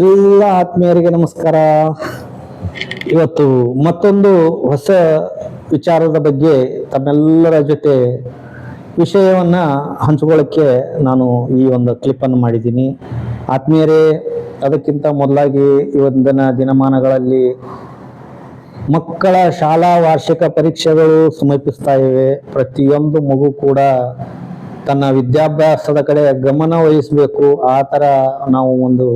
ಎಲ್ಲ ಆತ್ಮೀಯರಿಗೆ ನಮಸ್ಕಾರ. ಇವತ್ತು ಮತ್ತೊಂದು ಹೊಸ ವಿಚಾರದ ಬಗ್ಗೆ ತಮ್ಮೆಲ್ಲರ ಜೊತೆ ವಿಷಯವನ್ನ ಹಂಚಿಕೊಳ್ಳಕ್ಕೆ ನಾನು ಈ ಒಂದು ಕ್ಲಿಪ್ಪನ್ನು ಮಾಡಿದ್ದೀನಿ. ಆತ್ಮೀಯರೇ, ಅದಕ್ಕಿಂತ ಮೊದಲಾಗಿ ಇವತ್ತಿನ ದಿನಮಾನಗಳಲ್ಲಿ ಮಕ್ಕಳ ಶಾಲಾ ವಾರ್ಷಿಕ ಪರೀಕ್ಷೆಗಳು ಸಮೀಪಿಸ್ತಾ ಇವೆ. ಪ್ರತಿಯೊಂದು ಮಗು ಕೂಡ ತನ್ನ ವಿದ್ಯಾಭ್ಯಾಸದ ಕಡೆ ಗಮನ ವಹಿಸಬೇಕು. ಆ ಥರ ನಾವು ಒಂದು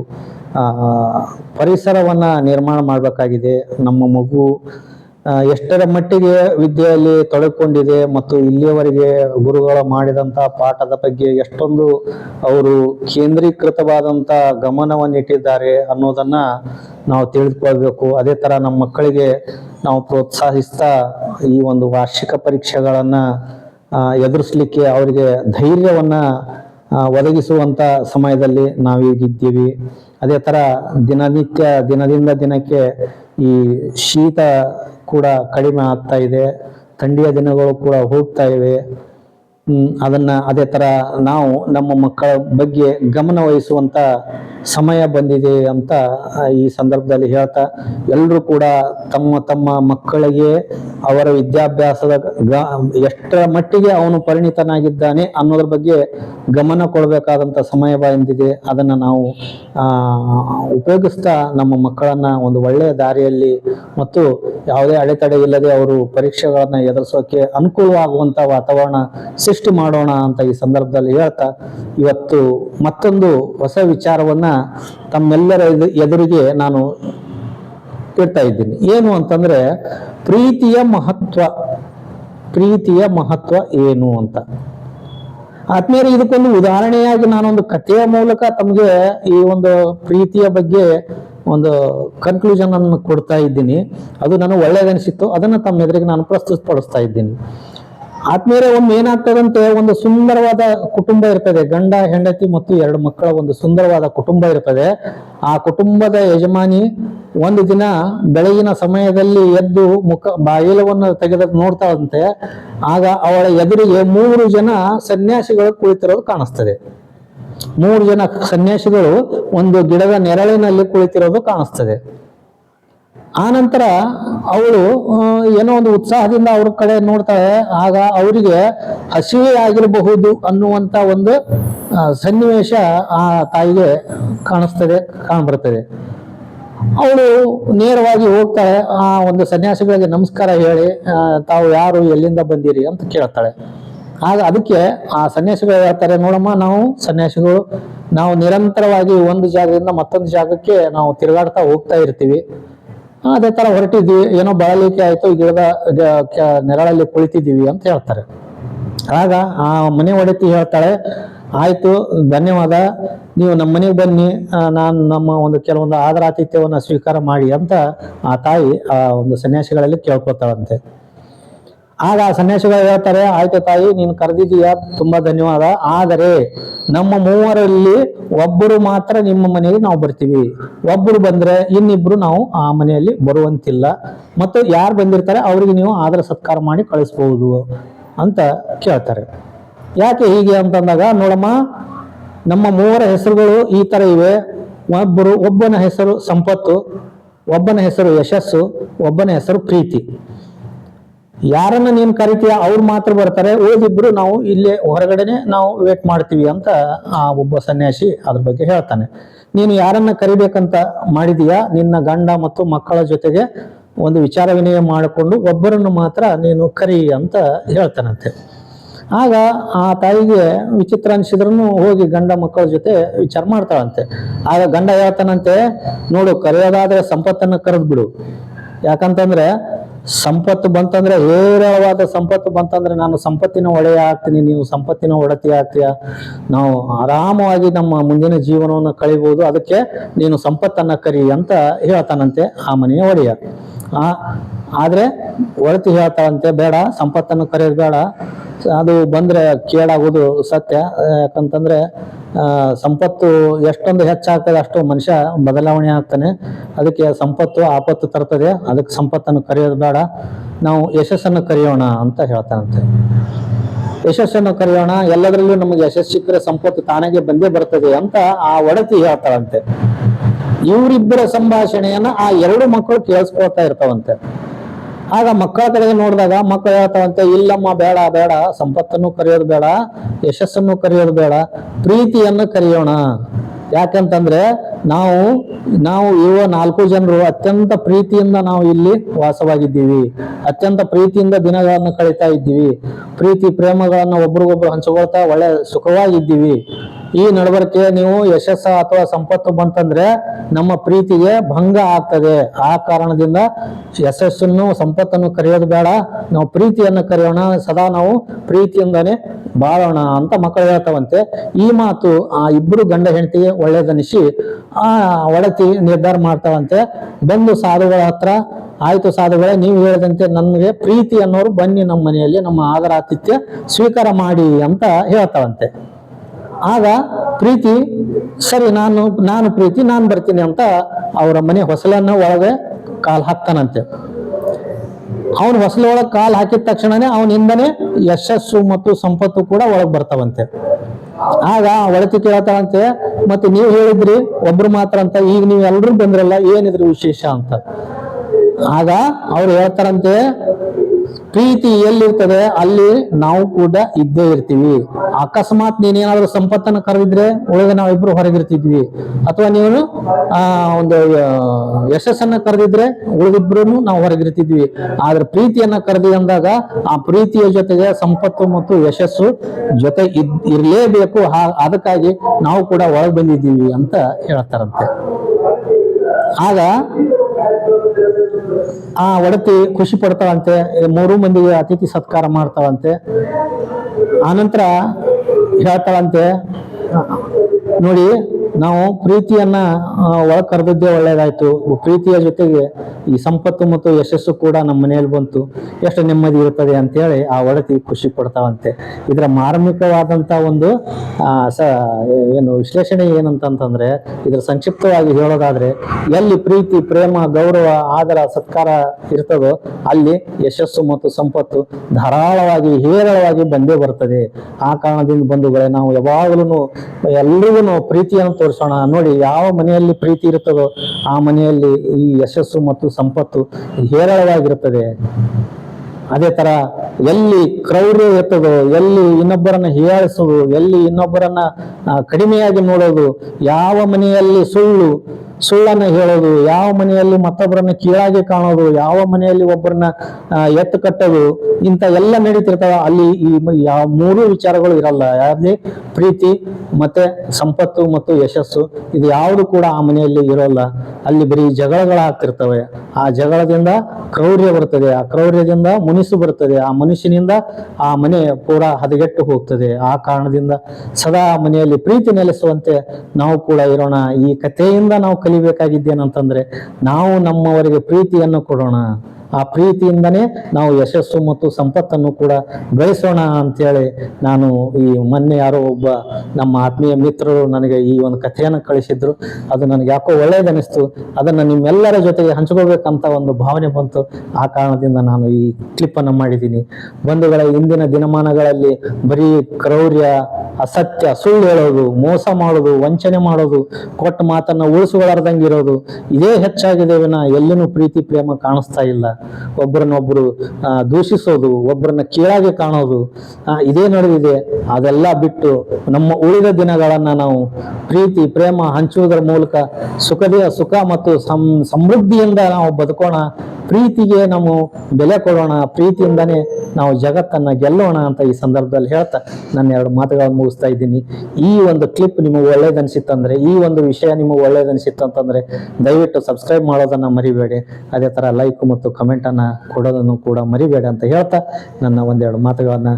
ಪರಿಸರವನ್ನ ನಿರ್ಮಾಣ ಮಾಡಬೇಕಾಗಿದೆ. ನಮ್ಮ ಮಗು ಎಷ್ಟರ ಮಟ್ಟಿಗೆ ವಿದ್ಯೆಯಲ್ಲಿ ತೊಡಕೊಂಡಿದೆ ಮತ್ತು ಇಲ್ಲಿಯವರೆಗೆ ಗುರುಗಳು ಮಾಡಿದಂಥ ಪಾಠದ ಬಗ್ಗೆ ಎಷ್ಟೊಂದು ಅವರು ಕೇಂದ್ರೀಕೃತವಾದಂಥ ಗಮನವನ್ನಿಟ್ಟಿದ್ದಾರೆ ಅನ್ನೋದನ್ನ ನಾವು ತಿಳಿದುಕೊಳ್ಬೇಕು. ಅದೇ ಥರ ನಮ್ಮ ಮಕ್ಕಳಿಗೆ ನಾವು ಪ್ರೋತ್ಸಾಹಿಸ್ತಾ ಈ ಒಂದು ವಾರ್ಷಿಕ ಪರೀಕ್ಷೆಗಳನ್ನ ಎದುರಿಸಲಿಕ್ಕೆ ಅವರಿಗೆ ಧೈರ್ಯವನ್ನ ಒದಗಿಸುವಂಥ ಸಮಯದಲ್ಲಿ ನಾವೀಗಿದ್ದೀವಿ. ಅದೇ ತರ ದಿನನಿತ್ಯ, ದಿನದಿಂದ ದಿನಕ್ಕೆ ಈ ಶೀತ ಕೂಡ ಕಡಿಮೆ ಆಗ್ತಾ ಇದೆ, ಥಂಡಿಯ ದಿನಗಳು ಕೂಡ ಹೋಗ್ತಾ ಇವೆ. ಅದನ್ನ ಅದೇ ತರ ನಾವು ನಮ್ಮ ಮಕ್ಕಳ ಬಗ್ಗೆ ಗಮನ ವಹಿಸುವಂತ ಸಮಯ ಬಂದಿದೆ ಅಂತ ಈ ಸಂದರ್ಭದಲ್ಲಿ ಹೇಳ್ತಾ ಎಲ್ಲರೂ ಕೂಡ ತಮ್ಮ ತಮ್ಮ ಮಕ್ಕಳಿಗೆ ಅವರ ವಿದ್ಯಾಭ್ಯಾಸದ ಎಷ್ಟರ ಮಟ್ಟಿಗೆ ಅವನು ಪರಿಣಿತನಾಗಿದ್ದಾನೆ ಅನ್ನೋದ್ರ ಬಗ್ಗೆ ಗಮನ ಕೊಡಬೇಕಾದಂತ ಸಮಯ ಬಂದಿದೆ ಅದನ್ನ ನಾವು ಉಪಯೋಗಿಸ್ತಾ ನಮ್ಮ ಮಕ್ಕಳನ್ನ ಒಂದು ಒಳ್ಳೆಯ ದಾರಿಯಲ್ಲಿ ಮತ್ತು ಯಾವುದೇ ಅಡೆತಡೆ ಇಲ್ಲದೆ ಅವರು ಪರೀಕ್ಷೆಗಳನ್ನು ಎದುರಿಸೋಕೆ ಅನುಕೂಲವಾಗುವಂತ ವಾತಾವರಣ ಸೃಷ್ಟಿ ಮಾಡೋಣ ಅಂತ ಈ ಸಂದರ್ಭದಲ್ಲಿ ಹೇಳ್ತಾ, ಇವತ್ತು ಮತ್ತೊಂದು ಹೊಸ ವಿಚಾರವನ್ನ ತಮ್ಮೆಲ್ಲರ ಎದು- ಎದುರಿಗೆ ನಾನು ಇಡ್ತಾ ಇದ್ದೀನಿ. ಏನು ಅಂತಂದ್ರೆ, ಪ್ರೀತಿಯ ಮಹತ್ವ ಪ್ರೀತಿಯ ಮಹತ್ವ ಏನು ಅಂತ. ಆತ್ಮೀಯರೇ, ಇದಕ್ಕೊಂದು ಉದಾಹರಣೆಯಾಗಿ ನಾನೊಂದು ಕಥೆಯ ಮೂಲಕ ತಮಗೆ ಈ ಒಂದು ಪ್ರೀತಿಯ ಬಗ್ಗೆ ಒಂದು ಕನ್ಕ್ಲೂಷನ್ ಅನ್ನು ಕೊಡ್ತಾ ಇದ್ದೀನಿ. ಅದು ನನಗೆ ಒಳ್ಳೇದನಿಸಿತ್ತು ಅದನ್ನು ತಮ್ಮ ಎದುರಿಗೆ ನಾನು ಪ್ರಸ್ತುತಪಡಿಸ್ತಾ ಇದ್ದೀನಿ. ಆತ್ಮೀಯರೇ ಒಮ್ಮೆ ಏನಾಗ್ತದಂತೆ, ಒಂದು ಸುಂದರವಾದ ಕುಟುಂಬ ಇರ್ತದೆ. ಗಂಡ, ಹೆಂಡತಿ ಮತ್ತು ಎರಡು ಮಕ್ಕಳ ಒಂದು ಸುಂದರವಾದ ಕುಟುಂಬ ಇರ್ತದೆ. ಆ ಕುಟುಂಬದ ಯಜಮಾನಿ ಒಂದು ದಿನ ಬೆಳಗಿನ ಸಮಯದಲ್ಲಿ ಎದ್ದು ಮುಖ, ಬಾಗಿಲವನ್ನು ತೆಗೆದ ನೋಡ್ತಾಳಂತೆ. ಆಗ ಅವಳ ಎದುರಿಗೆ ಮೂರು ಜನ ಸನ್ಯಾಸಿಗಳು ಕುಳಿತಿರೋದು ಕಾಣಿಸ್ತದೆ. ಮೂರು ಜನ ಸನ್ಯಾಸಿಗಳು ಒಂದು ಗಿಡದ ನೆರಳಿನಲ್ಲಿ ಕುಳಿತಿರೋದು ಕಾಣಿಸ್ತದೆ. ಆ ನಂತರ ಅವಳು ಏನೋ ಒಂದು ಉತ್ಸಾಹದಿಂದ ಅವ್ರ ಕಡೆ ನೋಡ್ತಾಳೆ. ಆಗ ಅವರಿಗೆ ಹಸಿವೆ ಆಗಿರಬಹುದು ಅನ್ನುವಂತ ಒಂದು ಸನ್ನಿವೇಶ ಆ ತಾಯಿಗೆ ಕಾಣಿಸ್ತದೆ, ಕಾಣ್ಬರ್ತದೆ. ಅವಳು ನೇರವಾಗಿ ಹೋಗ್ತಾಳೆ, ಆ, ಒಂದು ಸನ್ಯಾಸಿಗಳಿಗೆ ನಮಸ್ಕಾರ ಹೇಳಿ ತಾವು ಯಾರು, ಎಲ್ಲಿಂದ ಬಂದಿರಿ ಅಂತ ಕೇಳ್ತಾಳೆ. ಆಗ ಅದಕ್ಕೆ ಆ ಸನ್ಯಾಸಿಗಳು ಹೇಳ್ತಾರೆ, ನೋಡಮ್ಮ, ನಾವು ಸನ್ಯಾಸಿಗಳು, ನಾವು ನಿರಂತರವಾಗಿ ಒಂದು ಜಾಗದಿಂದ ಮತ್ತೊಂದು ಜಾಗಕ್ಕೆ ನಾವು ತಿರುಗಾಡ್ತಾ ಹೋಗ್ತಾ ಇರ್ತೀವಿ. ಅದೇ ತರ ಹೊರಟಿದ್ವಿ. ಏನೋ ಬಳಲಿಕೆ ಆಯ್ತು ಗಿಡದ ನೆರಳಲ್ಲಿ ಕುಳಿತಿದ್ದೀವಿ ಅಂತ ಹೇಳ್ತಾರೆ. ಆಗ ಆ ಮನೆ ಒಡೆತಿ ಹೇಳ್ತಾಳೆ, ಆಯ್ತು, ಧನ್ಯವಾದ. ನೀವು ನಮ್ಮ ಮನೆಗೆ ಬನ್ನಿ. ನಾನು ನಮ್ಮ ಒಂದು ಕೆಲವೊಂದು ಆದರಾತಿಥ್ಯವನ್ನು ಸ್ವೀಕಾರ ಮಾಡಿ ಅಂತ ಆ ತಾಯಿ ಆ ಒಂದು ಸನ್ಯಾಸಿಗಳಲ್ಲಿ ಕೇಳ್ಕೊತಾಳಂತೆ. ಆಗ ಆ ಸನ್ಯಾಸಿಗಳು ಹೇಳ್ತಾರೆ, ಆಯ್ತು ತಾಯಿ, ನೀನು ಕರೆದಿದ್ದೀಯ, ತುಂಬಾ ಧನ್ಯವಾದ. ಆದರೆ ನಮ್ಮ ಮೂವರಲ್ಲಿ ಒಬ್ಬರು ಮಾತ್ರ ನಿಮ್ಮ ಮನೆಗೆ ನಾವು ಬರ್ತೀವಿ. ಒಬ್ಬರು ಬಂದ್ರೆ ಇನ್ನಿಬ್ರು ನಾವು ಆ ಮನೆಯಲ್ಲಿ ಬರುವಂತಿಲ್ಲ. ಮತ್ತು ಯಾರು ಬಂದಿರ್ತಾರೆ, ಅವರಿಗೆ ನೀವು ಆದರ ಸತ್ಕಾರ ಮಾಡಿ ಕಳಿಸ್ಬಹುದು ಅಂತ ಕೇಳ್ತಾರೆ. ಯಾಕೆ ಹೀಗೆ ಅಂತಂದಾಗ, ನೋಡಮ್ಮ, ನಮ್ಮ ಮೂವರ ಹೆಸರುಗಳು ಈ ತರ ಇವೆ. ಒಬ್ಬರು, ಒಬ್ಬನ ಹೆಸರು ಸಂಪತ್ತು, ಒಬ್ಬನ ಹೆಸರು ಯಶಸ್ಸು, ಒಬ್ಬನ ಹೆಸರು ಪ್ರೀತಿ. ಯಾರನ್ನ ನೀನು ಕರಿತೀಯ ಅವ್ರು ಮಾತ್ರ ಬರ್ತಾರೆ ಉಳಿದಿಬ್ರು ನಾವು ಇಲ್ಲೇ ಹೊರಗಡೆನೆ ನಾವು ವೇಟ್ ಮಾಡ್ತೀವಿ ಅಂತ ಆ ಒಬ್ಬ ಸನ್ಯಾಸಿ ಅದ್ರ ಬಗ್ಗೆ ಹೇಳ್ತಾನೆ. ನೀನು ಯಾರನ್ನ ಕರಿಬೇಕಂತ ಮಾಡಿದೀಯಾ? ನಿನ್ನ ಗಂಡ ಮತ್ತು ಮಕ್ಕಳ ಜೊತೆಗೆ ಒಂದು ವಿಚಾರ ವಿನಿಮಯ ಮಾಡಿಕೊಂಡು ಒಬ್ಬರನ್ನು ಮಾತ್ರ ನೀನು ಕರಿ ಅಂತ ಹೇಳ್ತಾನಂತೆ. ಆಗ ಆ ತಾಯಿಗೆ ವಿಚಿತ್ರ ಅನಿಸಿದ್ರು ಹೋಗಿ ಗಂಡ ಮಕ್ಕಳ ಜೊತೆ ವಿಚಾರ ಮಾಡ್ತಾಳಂತೆ. ಆಗ ಗಂಡ ಹೇಳ್ತಾನಂತೆ, ನೋಡು, ಕರೆಯೋದಾದ್ರೆ ಸಂಪತ್ತನ್ನು ಕರೆದ್ಬಿಡು ಯಾಕಂತಂದ್ರೆ ಸಂಪತ್ತು ಬಂತಂದ್ರೆ ಹೇರಳವಾದ ಸಂಪತ್ತು ಬಂತಂದ್ರೆ ನಾನು ಸಂಪತ್ತಿನ ಒಡೆಯ ಆಗ್ತೀನಿ, ನೀವು ಸಂಪತ್ತಿನ ಒಡತಿ ಆಗ್ತೀಯ. ನಾವು ಆರಾಮವಾಗಿ ನಮ್ಮ ಮುಂದಿನ ಜೀವನವನ್ನು ಕಳಿಬಹುದು ಅದಕ್ಕೆ ನೀನು ಸಂಪತ್ತನ್ನ ಕರಿ ಅಂತ ಹೇಳ್ತಾನಂತೆ ಆ ಮನೆಯ ಒಡೆಯ. ಆದ್ರೆ ಒಳತಿ ಹೇಳ್ತಾಳಂತೆ, ಬೇಡ, ಸಂಪತ್ತನ್ನು ಕರೆಯೋದು ಬೇಡ ಅದು ಬಂದ್ರೆ ಕೇಳಾಗೋದು ಸತ್ಯ. ಯಾಕಂತಂದ್ರೆ ಸಂಪತ್ತು ಎಷ್ಟೊಂದು ಹೆಚ್ಚಾಗ್ತದೆ ಅಷ್ಟು ಮನುಷ್ಯ ಬದಲಾವಣೆ ಆಗ್ತಾನೆ. ಅದಕ್ಕೆ ಸಂಪತ್ತು ಆಪತ್ತು ತರ್ತದೆ. ಅದಕ್ಕೆ ಸಂಪತ್ತನ್ನು ಕರೆಯೋದು ಬೇಡ. ನಾವು ಯಶಸ್ಸನ್ನು ಕರೆಯೋಣ ಅಂತ ಹೇಳ್ತಾನಂತೆ. ಯಶಸ್ಸನ್ನು ಕರೆಯೋಣ. ಎಲ್ಲದರಲ್ಲೂ ನಮಗೆ ಯಶಸ್ಸು ಸಿಕ್ಕರೆ ಸಂಪತ್ತು ತಾನಾಗೆ ಬಂದೇ ಬರ್ತದೆ ಅಂತ ಆ ಒಡತಿ ಹೇಳ್ತಾಳಂತೆ. ಇವರಿಬ್ಬರ ಸಂಭಾಷಣೆಯನ್ನ ಆ ಎರಡು ಮಕ್ಕಳು ಕೇಳಿಸ್ಕೊಳ್ತಾ ಇರ್ತಾವಂತೆ. ಆಗ ಮಕ್ಕಳ ಕಡೆಗೆ ನೋಡಿದಾಗ ಮಕ್ಕಳು ಹೇಳ್ತಾವಂತೆ, ಇಲ್ಲಮ್ಮ, ಬೇಡ ಬೇಡ, ಸಂಪತ್ತನ್ನು ಕರೆಯೋದು ಬೇಡ, ಯಶಸ್ಸನ್ನು ಕರೆಯೋದು ಬೇಡ, ಪ್ರೀತಿಯನ್ನು ಕರೆಯೋಣ. ಯಾಕಂತಂದ್ರೆ ನಾವು ನಾವು ಇವ ನಾಲ್ಕು ಜನರು ಅತ್ಯಂತ ಪ್ರೀತಿಯಿಂದ ನಾವು ಇಲ್ಲಿ ವಾಸವಾಗಿದ್ದೀವಿ. ಅತ್ಯಂತ ಪ್ರೀತಿಯಿಂದ ದಿನಗಳನ್ನು ಕಳೀತಾ ಇದ್ದೀವಿ. ಪ್ರೀತಿ, ಪ್ರೇಮಗಳನ್ನು ಒಬ್ರಿಗೊಬ್ರು ಹಂಚಿಕೊಳ್ತಾ ಒಳ್ಳೆ ಸುಖವಾಗಿದ್ದೀವಿ. ಈ ನಡವಳಿಕೆ ನೀವು ಯಶಸ್ಸ ಅಥವಾ ಸಂಪತ್ತು ಬಂತಂದ್ರೆ ನಮ್ಮ ಪ್ರೀತಿಗೆ ಭಂಗ ಆಗ್ತದೆ. ಆ ಕಾರಣದಿಂದ ಯಶಸ್ಸನ್ನು, ಸಂಪತ್ತನ್ನು ಕರೆಯೋದು ಬೇಡ. ನಾವು ಪ್ರೀತಿಯನ್ನು ಕರೆಯೋಣ. ಸದಾ ನಾವು ಪ್ರೀತಿಯಿಂದಾನೇ ಬಾಳೋಣ ಅಂತ ಮಕ್ಕಳು ಹೇಳ್ತಾವಂತೆ. ಈ ಮಾತು ಆ ಇಬ್ರು ಗಂಡ ಹೆಂಡತಿಗೆ ಒಳ್ಳೇದನಿಸಿ, ಆ ಒಡತಿ ನಿರ್ಧಾರ ಮಾಡ್ತಾವಂತೆ. ಬಂದು ಸಾಧುಗಳ ಹತ್ರ, ಆಯ್ತು ಸಾಧುಗಳೇ, ನೀವು ಹೇಳಿದಂತೆ ನನಗೆ ಪ್ರೀತಿ ಅನ್ನೋರು ಬನ್ನಿ ನಮ್ಮ ಮನೆಯಲ್ಲಿ, ನಮ್ಮ ಆದರ ಆತಿಥ್ಯ ಸ್ವೀಕಾರ ಮಾಡಿ ಅಂತ ಹೇಳ್ತಾವಂತೆ. ಆಗ ಪ್ರೀತಿ, ಸರಿ, ನಾನು ನಾನು ಪ್ರೀತಿ, ನಾನು ಬರ್ತೀನಿ ಅಂತ ಅವರ ಮನೆ ಹೊಸಲನ್ನ ಒಳಗೆ ಕಾಲು ಹಾಕ್ತಾನಂತೆ. ಅವನು ಹೊಸಲೊಳಗೆ ಕಾಲ್ ಹಾಕಿದ ತಕ್ಷಣನೇ ಅವನಿಂದನೇ ಯಶಸ್ಸು ಮತ್ತು ಸಂಪತ್ತು ಕೂಡ ಒಳಗೆ ಬರ್ತಾವಂತೆ. ಆಗ ಒಳತಿ ಕೇಳ್ತಾಳಂತೆ, ಮತ್ತೆ ನೀವು ಹೇಳಿದ್ರಿ, ಒಬ್ರು ಮಾತ್ರ ಅಂತ, ಈಗ ನೀವು ಎಲ್ಲರೂ ಬಂದ್ರಲ್ಲ, ಏನಿದ್ರಿ ವಿಶೇಷ? ಅಂತ. ಆಗ ಅವ್ರು ಹೇಳ್ತಾರಂತೆ ಪ್ರೀತಿ ಎಲ್ಲಿರ್ತದೆ, ಅಲ್ಲಿ ನಾವು ಕೂಡ ಇದ್ದೇ ಇರ್ತೀವಿ. ಅಕಸ್ಮಾತ್ ನೀನೇನಾದ್ರೂ ಸಂಪತ್ತನ್ನು ಕರೆದಿದ್ರೆ ಉಳಿದ ನಾವಿಬ್ರು ಹೊರಗಿರ್ತಿದ್ವಿ. ಅಥವಾ ನೀವು ಆ, ಒಂದು ಯಶಸ್ಸನ್ನ ಕರೆದಿದ್ರೆ ಉಳಿದಿಬ್ರು ನಾವು ಹೊರಗಿರ್ತಿದ್ವಿ. ಆದ್ರೆ ಪ್ರೀತಿಯನ್ನ ಕರೆದಿ ಅಂದಾಗ ಆ ಪ್ರೀತಿಯ ಜೊತೆಗೆ ಸಂಪತ್ತು ಮತ್ತು ಯಶಸ್ಸು ಜೊತೆ ಇರ್ಲೇಬೇಕು. ಹಾ- ಅದಕ್ಕಾಗಿ ನಾವು ಕೂಡ ಒಳಗೆ ಬಂದಿದ್ದೀವಿ ಅಂತ ಹೇಳ್ತಾರಂತೆ ಆಗ ಆ ಒಡತಿ ಖುಷಿ ಪಡ್ತಾವಂತೆ ಮೂರು ಮಂದಿಗೆ ಅತಿಥಿ ಸತ್ಕಾರ ಮಾಡ್ತಾವಂತೆ ಆನಂತರ ಹೇಳ್ತಾಳಂತೆ ನೋಡಿ ನಾವು ಪ್ರೀತಿಯನ್ನ ಒಳಗೆ ಕರೆದದ್ದೇ ಒಳ್ಳೇದಾಯ್ತು. ಪ್ರೀತಿಯ ಜೊತೆಗೆ ಈ ಸಂಪತ್ತು ಮತ್ತು ಯಶಸ್ಸು ಕೂಡ ನಮ್ಮ ಮನೆಯಲ್ಲಿ ಬಂತು. ಎಷ್ಟು ನೆಮ್ಮದಿ ಇರುತ್ತದೆ ಅಂತೇಳಿ ಆ ಒಡತಿ ಖುಷಿ ಕೊಡ್ತಾವಂತೆ ಇದರ ಮಾರ್ಮಿಕವಾದಂತ ಒಂದು ಸ, ಏನು ವಿಶ್ಲೇಷಣೆ ಏನಂತಂತಂದ್ರೆ, ಇದ್ರ ಸಂಕ್ಷಿಪ್ತವಾಗಿ ಹೇಳೋದಾದ್ರೆ, ಎಲ್ಲಿ ಪ್ರೀತಿ, ಪ್ರೇಮ, ಗೌರವ, ಆದರ, ಸತ್ಕಾರ ಇರ್ತದೋ ಅಲ್ಲಿ ಯಶಸ್ಸು ಮತ್ತು ಸಂಪತ್ತು ಧಾರಾಳವಾಗಿ, ಹೇರಳವಾಗಿ ಬಂದೇ ಬರ್ತದೆ. ಆ ಕಾರಣದಿಂದ ಬಂಧುಗಳೇ, ನಾವು ಯಾವಾಗಲೂ ಎಲ್ಲರಿಗೂ ಪ್ರೀತಿಯನ್ನು ತೋರಿಸೋಣ. ನೋಡಿ, ಯಾವ ಮನೆಯಲ್ಲಿ ಪ್ರೀತಿ ಇರುತ್ತದೋ ಆ ಮನೆಯಲ್ಲಿ ಈ ಯಶಸ್ಸು ಮತ್ತು ಸಂಪತ್ತು ಹೇರಳವಾಗಿರುತ್ತದೆ. ಅದೇ ತರ ಎಲ್ಲಿ ಕ್ರೌರ್ಯ ಎತ್ತದು, ಎಲ್ಲಿ ಇನ್ನೊಬ್ಬರನ್ನ ಹೀಯಾಳಿಸೋದು, ಎಲ್ಲಿ ಇನ್ನೊಬ್ಬರನ್ನ ಕಡಿಮೆಯಾಗಿ ನೋಡೋದು, ಯಾವ ಮನೆಯಲ್ಲಿ ಸುಳ್ಳು ಸುಳ್ಳನ್ನ ಹೇಳೋದು, ಯಾವ ಮನೆಯಲ್ಲಿ ಮತ್ತೊಬ್ಬರನ್ನ ಕೀಳಾಗಿ ಕಾಣೋದು, ಯಾವ ಮನೆಯಲ್ಲಿ ಒಬ್ಬರನ್ನ ಎತ್ತು ಕಟ್ಟೋದು, ಇಂಥ ಎಲ್ಲ ನಡೀತಿರ್ತಾವ. ಅಲ್ಲಿ ಈ ಯಾವ ಮೂರು ವಿಚಾರಗಳು ಇರಲ್ಲ. ಯಾವ್ದೇ ಪ್ರೀತಿ, ಮತ್ತೆ ಸಂಪತ್ತು ಮತ್ತು ಯಶಸ್ಸು, ಇದು ಯಾವುದು ಕೂಡ ಆ ಮನೆಯಲ್ಲಿ ಇರೋಲ್ಲ. ಅಲ್ಲಿ ಬರೀ ಜಗಳಗಳಾಗ್ತಿರ್ತವೆ. ಆ ಜಗಳದಿಂದ ಕ್ರೌರ್ಯ ಬರ್ತದೆ. ಆ ಕ್ರೌರ್ಯದಿಂದ ಮುನಿಸು ಬರ್ತದೆ. ಆ ಮನುಷ್ಯನಿಂದ ಆ ಮನೆ ಪೂರಾ ಹದಗೆಟ್ಟು ಹೋಗ್ತದೆ. ಆ ಕಾರಣದಿಂದ ಸದಾ ಮನೆಯಲ್ಲಿ ಪ್ರೀತಿ ನೆಲೆಸುವಂತೆ ನಾವು ಕೂಡ ಇರೋಣ. ಈ ಕಥೆಯಿಂದ ನಾವು ಕಲಿಬೇಕಾಗಿದ್ದೇನಂತಂದ್ರೆ ನಾವು ನಮ್ಮವರಿಗೆ ಪ್ರೀತಿಯನ್ನು ಕೊಡೋಣ. ಆ ಪ್ರೀತಿಯಿಂದನೇ ನಾವು ಯಶಸ್ಸು ಮತ್ತು ಸಂಪತ್ತನ್ನು ಕೂಡ ಗಳಿಸೋಣ ಅಂತೇಳಿ ನಾನು ಈ ಮೊನ್ನೆ ಯಾರೋ ಒಬ್ಬ ನಮ್ಮ ಆತ್ಮೀಯ ಮಿತ್ರರು ನನಗೆ ಈ ಒಂದು ಕಥೆಯನ್ನು ಕಳಿಸಿದ್ರು. ಅದು ನನಗೆ ಯಾಕೋ ಒಳ್ಳೇದನಿಸ್ತು. ಅದನ್ನು ನಿಮ್ಮೆಲ್ಲರ ಜೊತೆಗೆ ಹಂಚ್ಕೋಬೇಕಂತ ಒಂದು ಭಾವನೆ ಬಂತು. ಆ ಕಾರಣದಿಂದ ನಾನು ಈ ಕ್ಲಿಪ್ಪನ್ನು ಮಾಡಿದ್ದೀನಿ. ಬಂಧುಗಳ, ಇಂದಿನ ದಿನಮಾನಗಳಲ್ಲಿ ಬರೀ ಕ್ರೌರ್ಯ ಅಸತ್ಯ, ಸುಳ್ಳು ಹೇಳೋದು, ಮೋಸ ಮಾಡೋದು, ವಂಚನೆ ಮಾಡೋದು, ಕೊಟ್ಟ ಮಾತನ್ನ ಉಳಿಸುವಲಾರ್ದಂಗೆ ಇರೋದು ಇದೇ ಹೆಚ್ಚಾಗಿದೆ ವಿನ ಎಲ್ಲೂ ಪ್ರೀತಿ, ಪ್ರೇಮ ಕಾಣಿಸ್ತಾ ಇಲ್ಲ. ಒಬ್ಬರನ್ನೊಬ್ರು ದೂಷಿಸೋದು ಒಬ್ಬರನ್ನ ಕೀಳಾಗಿ ಕಾಣೋದು ಇದೇ ನಡೆದಿದೆ ಅದೆಲ್ಲ ಬಿಟ್ಟು ನಮ್ಮ ಉಳಿದ ದಿನಗಳನ್ನ ನಾವು ಪ್ರೀತಿ, ಪ್ರೇಮ ಹಂಚುವುದರ ಮೂಲಕ ಸುಖದ ಸುಖ ಮತ್ತು ಸಂ, ಸಮೃದ್ಧಿಯಿಂದ ನಾವು ಬದುಕೋಣ. ಪ್ರೀತಿಗೆ ನಾವು ಬೆಲೆ ಕೊಡೋಣ, ಪ್ರೀತಿಯಿಂದನೇ ನಾವು ಜಗತ್ತನ್ನ ಗೆಲ್ಲೋಣ ಅಂತ ಈ ಸಂದರ್ಭದಲ್ಲಿ ಹೇಳ್ತಾ ನನ್ನ ಎರಡು ಮಾತುಗಳನ್ನು ಮುಗಿಸ್ತಾ ಇದ್ದೀನಿ. ಈ ಒಂದು ಕ್ಲಿಪ್ ನಿಮಗೆ ಒಳ್ಳೇದನ್ಸಿತ್ತಂದ್ರೆ, ಈ ಒಂದು ವಿಷಯ ನಿಮಗೆ ಒಳ್ಳೇದನ್ಸಿತ್ತು ಅಂತಂದ್ರೆ ದಯವಿಟ್ಟು ಸಬ್ಸ್ಕ್ರೈಬ್ ಮಾಡೋದನ್ನ ಮರಿಬೇಡಿ. ಅದೇ ತರ ಲೈಕ್ ಮತ್ತು ಕಮೆಂಟ್ ಅನ್ನ ಕೊಡೋದನ್ನು ಕೂಡ ಮರಿಬೇಡಿ ಅಂತ ಹೇಳ್ತಾ ನನ್ನ ಒಂದೆರಡು ಮಾತುಗಳನ್ನ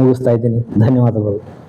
ಮುಗಿಸ್ತಾ ಇದ್ದೀನಿ. ಧನ್ಯವಾದಗಳು.